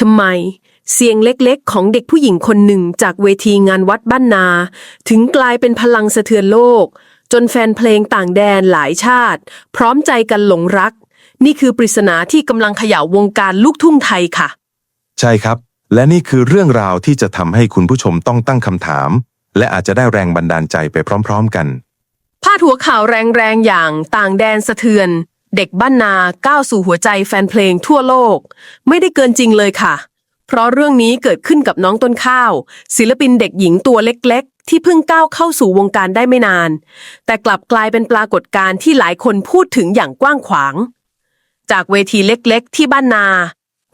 ทำไม เสียงเล็กๆ ของเด็กผู้หญิงคนหนึ่งจากเวทีงานวัดบ้านนา ถึงกลายเป็นพลังสะเทือนโลก จนแฟนเพลงต่างแดนหลายชาติ พร้อมใจกันหลงรัก นี่คือปริศนาที่กำลังเขย่าวงการลูกทุ่งไทยค่ะ ใช่ครับ และนี่คือเรื่องราวที่จะทำให้คุณผู้ชมต้องตั้งคำถาม และอาจจะได้แรงบันดาลใจไปพร้อม ๆ กัน พาดหัวข่าวแรงๆ อย่างต่างแดนสะเทือน เด็กบ้านนาก้าวสู่หัวใจแฟนเพลงทั่วโลก ไม่ได้เกินจริงเลยค่ะ เพราะเรื่องนี้เกิดขึ้นกับน้องต้นข้าว ศิลปินเด็กหญิงตัวเล็ก ๆ ที่เพิ่งก้าวเข้าสู่วงการได้ไม่นาน แต่กลับกลายเป็นปรากฏการณ์ที่หลายคนพูดถึงอย่างกว้างขวาง จากเวทีเล็กๆ ที่บ้านนา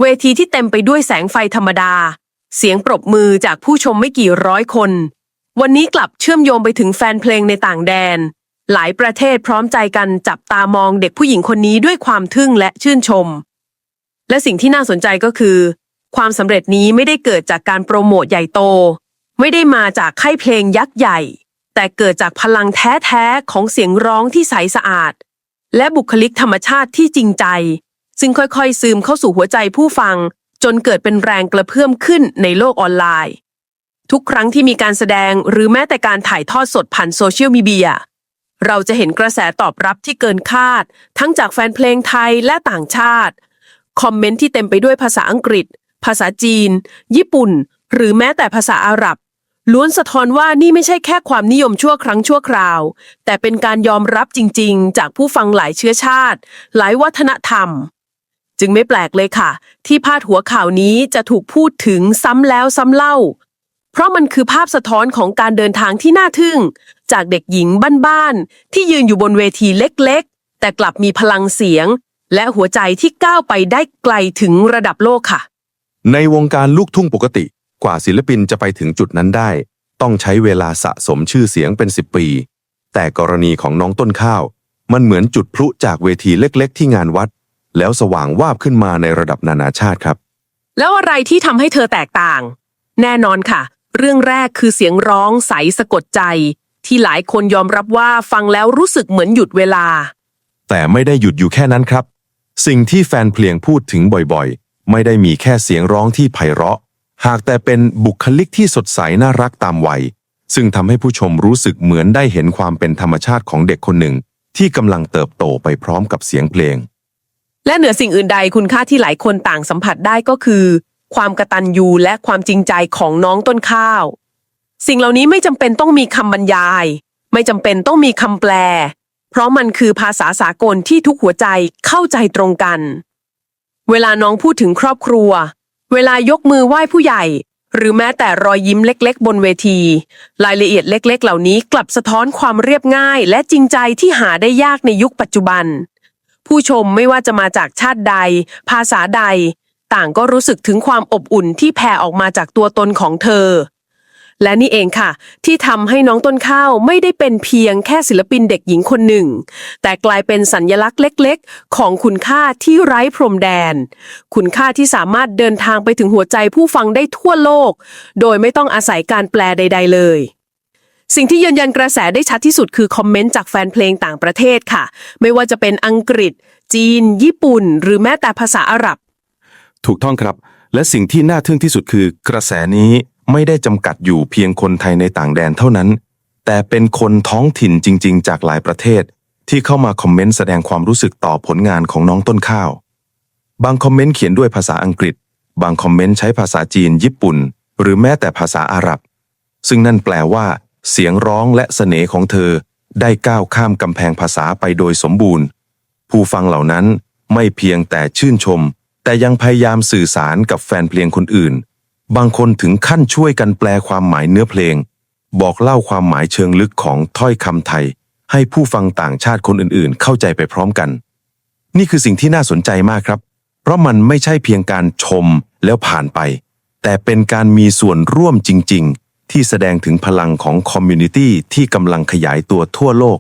เวทีที่เต็มไปด้วยแสงไฟธรรมดา เสียงปรบมือจากผู้ชมไม่กี่ร้อยคน วันนี้กลับเชื่อมโยงไปถึงแฟนเพลงในต่างแดน หลายประเทศพร้อมใจกันจับตามองเด็กผู้หญิงคนนี้ด้วยความทึ่งและชื่นชม และสิ่งที่น่าสนใจก็คือ ความสำเร็จนี้ไม่ได้เกิดจากการโปรโมทใหญ่โต ไม่ได้มาจากค่ายเพลงยักษ์ใหญ่ แต่เกิดจากพลังแท้ๆของเสียงร้องที่ใสสะอาด และบุคลิกธรรมชาติที่จริงใจ ซึ่งค่อยๆ ซึมเข้าสู่หัวใจผู้ฟัง จนเกิดเป็นแรงกระเพื่อมขึ้นในโลกออนไลน์ ทุกครั้งที่มีการแสดงหรือแม้แต่การถ่ายทอดสดผ่านโซเชียลมีเดีย เราจะเห็นกระแสตอบรับที่เกินคาด ทั้งจากแฟนเพลงไทยและต่างชาติ คอมเมนต์ที่เต็มไปด้วยภาษาอังกฤษ ภาษาจีน ญี่ปุ่น หรือแม้แต่ภาษาอาหรับ ล้วนสะท้อนว่านี่ไม่ใช่แค่ความนิยมชั่วครั้งชั่วคราว แต่เป็นการยอมรับจริง ๆ จากผู้ฟังหลายเชื้อชาติ หลายวัฒนธรรม จึงไม่แปลกเลยค่ะ ที่พาดหัวข่าวนี้จะถูกพูดถึงซ้ำแล้วซ้ำเล่า ราะมันคือภาพสะท้อนของการเดินทางที่น่าทึ่ง จากเด็กหญิงบ้านๆที่ยืนอยู่บนเวทีเล็กๆ แต่กลับมีพลังเสียง และหัวใจที่ก้าวไปได้ไกลถึงระดับโลกค่ะ ในวงการลูกทุ่งปกติ กว่าศิลปินจะไปถึงจุดนั้นได้ ต้องใช้เวลาสะสมชื่อเสียงเป็น 10 ปี แต่กรณีของน้องต้นข้าว มันเหมือนจุดพลุจากเวทีเล็กๆ ที่งานวัด แล้วสว่างวาบขึ้นมาในระดับนานาชาติครับ แล้วอะไรที่ทำให้เธอแตกต่าง แน่นอนค่ะ เรื่องแรกคือเสียงร้องใสสะกดใจ ที่หลายคนยอมรับว่าฟังแล้วรู้สึกเหมือนหยุดเวลา แต่ไม่ได้หยุดอยู่แค่นั้นครับ สิ่งที่แฟนเพลงพูดถึงบ่อยๆ ไม่ได้มีแค่เสียงร้องที่ไพเราะ หากแต่เป็นบุคลิกที่สดใสน่ารักตามวัย ซึ่งทำให้ผู้ชมรู้สึกเหมือนได้เห็นความเป็นธรรมชาติของเด็กคนหนึ่ง ที่กำลังเติบโตไปพร้อมกับเสียงเพลง และเหนือสิ่งอื่นใดคุณค่าที่หลายคนต่างสัมผัสได้ก็คือ ความกระตันยูและความจริงใจของน้องต้นข้าว สิ่งเหล่านี้ไม่จำเป็นต้องมีคำบรรยาย ไม่จำเป็นต้องมีคำแปล เพราะมันคือภาษาสากลที่ทุกหัวใจเข้าใจตรงกัน เวลาน้องพูดถึงครอบครัว เวลายกมือไหว้ผู้ใหญ่ หรือแม้แต่รอยยิ้มเล็กๆ บนเวที รายละเอียดเล็ก ๆ เหล่านี้กลับสะท้อนความเรียบง่าย และจริงใจที่หาได้ยากในยุคปัจจุบัน ผู้ชมไม่ว่าจะมาจากชาติใด ภาษาใด ต่างก็รู้สึกถึงความอบอุ่นที่แผ่ออกมาจากตัวตนของเธอ และนี่เองค่ะ ที่ทำให้น้องต้นข้าวไม่ได้เป็นเพียงแค่ศิลปินเด็กหญิงคนหนึ่ง แต่กลายเป็นสัญญลักษณ์เล็ก ๆ ของคุณค่าที่ไร้พรมแดน คุณค่าที่สามารถเดินทางไปถึงหัวใจผู้ฟังได้ทั่วโลก โดยไม่ต้องอาศัยการแปลใด ๆ เลยสิ่งที่ยืนยันกระแสได้ชัดที่สุดคือคอมเมนต์จากแฟนเพลงต่างประเทศค่ะ ไม่ว่าจะเป็นอังกฤษ จีน ญี่ปุ่น หรือแม้แต่ภาษาอาหรับ ถูกต้องครับ และสิ่งที่น่าทึ่งที่สุดคือกระแสนี้ไม่ได้จำกัดอยู่เพียงคนไทยในต่างแดนเท่านั้น แต่เป็นคนท้องถิ่นจริง ๆ จากหลายประเทศ ที่เข้ามาคอมเมนต์แสดงความรู้สึกต่อผลงานของน้องต้นข้าว บางคอมเมนต์เขียนด้วยภาษาอังกฤษ บางคอมเมนต์ใช้ภาษาจีน ญี่ปุ่น หรือแม้แต่ภาษาอาหรับ ซึ่งนั่นแปลว่า เสียงร้องและเสน่ห์ของเธอ ได้ก้าวข้ามกำแพงภาษาไปโดยสมบูรณ์ ผู้ฟังเหล่านั้นไม่เพียงแต่ชื่นชม แต่ยังพยายามสื่อสารกับแฟนเพลงคนอื่น บางคนถึงขั้นช่วยกันแปลความหมายเนื้อเพลง บอกเล่าความหมายเชิงลึกของถ้อยคำไทย ให้ผู้ฟังต่างชาติคนอื่นๆ เข้าใจไปพร้อมกัน นี่คือสิ่งที่น่าสนใจมากครับ เพราะมันไม่ใช่เพียงการชมแล้วผ่านไป แต่เป็นการมีส่วนร่วมจริง ๆ ที่แสดงถึงพลังของคอมมูนิตี้ที่กำลังขยายตัวทั่วโลก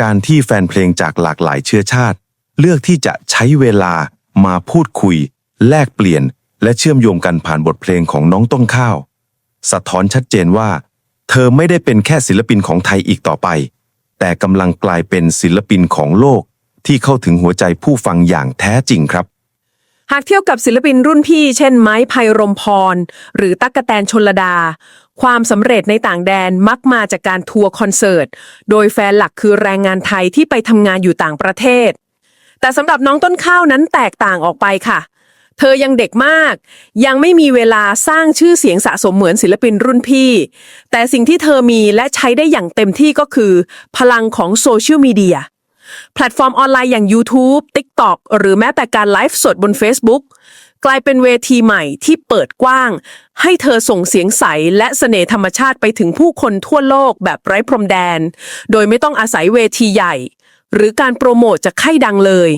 การที่แฟนเพลงจากหลากหลายเชื้อชาติ เลือกที่จะใช้เวลา มาพูดคุย แลกเปลี่ยน และเชื่อมโยงกันผ่านบทเพลงของน้องต้นข้าว สะท้อนชัดเจนว่า เธอไม่ได้เป็นแค่ศิลปินของไทยอีกต่อไป แต่กำลังกลายเป็นศิลปินของโลก ที่เข้าถึงหัวใจผู้ฟังอย่างแท้จริงครับหากเทียบกับศิลปินรุ่นพี่ เช่น ไม้ไพรมพร หรือตั๊กกะแตนชนลดา ความสำเร็จในต่างแดนมักมาจากการทัวร์คอนเสิร์ต โดยแฟนหลักคือแรงงานไทยที่ไปทำงานอยู่ต่างประเทศ แต่สำหรับน้องต้นข้าวนั้นแตกต่างออกไปค่ะ เธอยังเด็กมาก ยังไม่มีเวลาสร้างชื่อเสียงสะสมเหมือนศิลปินรุ่นพี่ แต่สิ่งที่เธอมีและใช้ได้อย่างเต็มที่ก็คือ พลังของโซเชียลมีเดียแพลตฟอร์มออนไลน์อย่าง YouTube TikTok หรือแม้แต่การไลฟ์สดบน Facebook กลายเป็นเวทีใหม่ที่เปิดกว้าง ให้เธอส่งเสียงใสและเสน่ห์ธรรมชาติไปถึงผู้คนทั่วโลกแบบไร้พรมแดน โดยไม่ต้องอาศัยเวทีใหญ่ หรือการโปรโมทจากค่ายดังเลย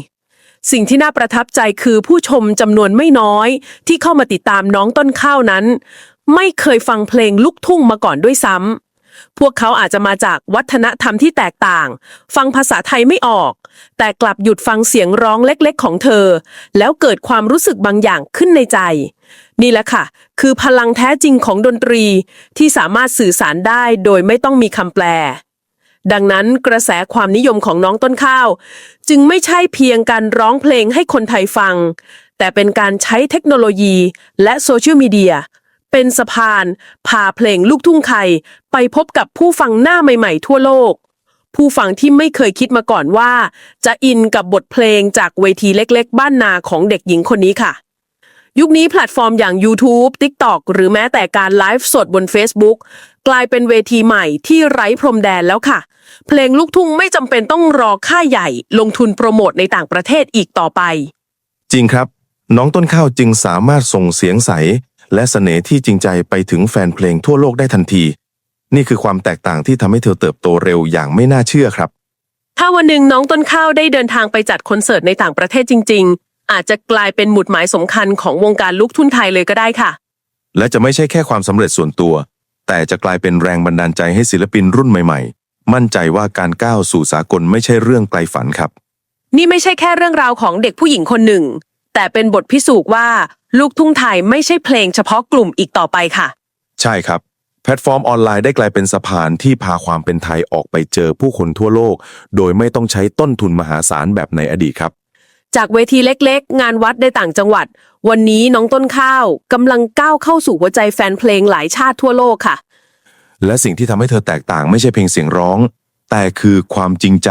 สิ่งที่น่าประทับใจคือผู้ชมจำนวนไม่น้อย ที่เข้ามาติดตามน้องต้นข้าวนั้น ไม่เคยฟังเพลงลูกทุ่งมาก่อนด้วยซ้ำพวกเขาอาจจะมาจากวัฒนธรรมที่แตกต่าง ฟังภาษาไทยไม่ออก แต่กลับหยุดฟังเสียงร้องเล็กๆ ของเธอ แล้วเกิดความรู้สึกบางอย่างขึ้นในใจ นี่แหละค่ะ คือพลังแท้จริงของดนตรีที่สามารถสื่อสารได้โดยไม่ต้องมีคำแปล ดังนั้นกระแสความนิยมของน้องต้นข้าว จึงไม่ใช่เพียงการร้องเพลงให้คนไทยฟัง แต่เป็นการใช้เทคโนโลยีและโซเชียลมีเดียเป็นสะพานพาเพลงลูกทุ่งไทย ไปพบกับผู้ฟังหน้าใหม่ๆทั่วโลก ผู้ฟังที่ไม่เคยคิดมาก่อนว่า จะอินกับบทเพลงจากเวทีเล็กๆ บ้านนาของเด็กหญิงคนนี้ค่ะ ยุคนี้แพลตฟอร์มอย่าง YouTube TikTok หรือแม้แต่การไลฟ์สดบน Facebook กลายเป็นเวทีใหม่ที่ไร้พรมแดนแล้วค่ะ เพลงลูกทุ่งไม่จำเป็นต้องรอค่ายใหญ่ ลงทุนโปรโมทในต่างประเทศอีกต่อไป จริงครับ น้องต้นข้าวจึงสามารถส่งเสียงใส และเสน่ห์ที่จริงใจไปถึงแฟนเพลงทั่วโลกได้ทันที นี่คือความแตกต่างที่ทำให้เธอเติบโตเร็วอย่างไม่น่าเชื่อครับ ถ้าวันหนึ่งน้องต้นข้าวได้เดินทางไปจัดคอนเสิร์ตในต่างประเทศจริงๆ อาจจะกลายเป็นหมุดหมายสำคัญของวงการลูกทุ่งไทยเลยก็ได้ค่ะ และจะไม่ใช่แค่ความสำเร็จส่วนตัว แต่จะกลายเป็นแรงบันดาลใจให้ศิลปินรุ่นใหม่ ๆ มั่นใจว่าการก้าวสู่สากลไม่ใช่เรื่องไกลฝันครับ นี่ไม่ใช่แค่เรื่องราวของเด็กผู้หญิงคนหนึ่ง แต่เป็นบทพิสูจน์ว่าลูกทุ่งไทยไม่ใช่เพลงเฉพาะกลุ่มอีกต่อไปค่ะ ใช่ครับ แพลตฟอร์มออนไลน์ได้กลายเป็นสะพานที่พาความเป็นไทยออกไปเจอผู้คนทั่วโลก โดยไม่ต้องใช้ต้นทุนมหาศาลแบบในอดีตครับ จากเวทีเล็กๆ งานวัดในต่างจังหวัด วันนี้น้องต้นข้าวกำลังก้าวเข้าสู่หัวใจแฟนเพลงหลายชาติทั่วโลกค่ะ และสิ่งที่ทำให้เธอแตกต่างไม่ใช่เพียงเสียงร้อง แต่คือความจริงใจ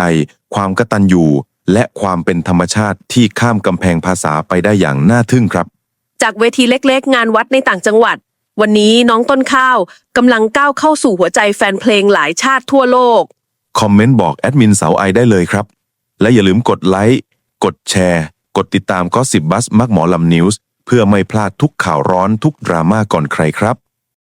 ความกตัญญูและความเป็นธรรมชาติที่ข้ามกำแพงภาษาไปได้อย่างน่าทึ่งครับ จากเวทีเล็กๆ งานวัดในต่างจังหวัด วันนี้น้องต้นข้าวกำลังก้าวเข้าสู่หัวใจแฟนเพลงหลายชาติทั่วโลก คอมเมนต์บอกแอดมินเสาไอได้เลยครับ และอย่าลืมกดไลค์ กดแชร์ กดติดตามก็สิบบัสมักหมอลำนิวส์เพื่อไม่พลาดทุกข่าวร้อนทุกดราม่าก่อนใครครับ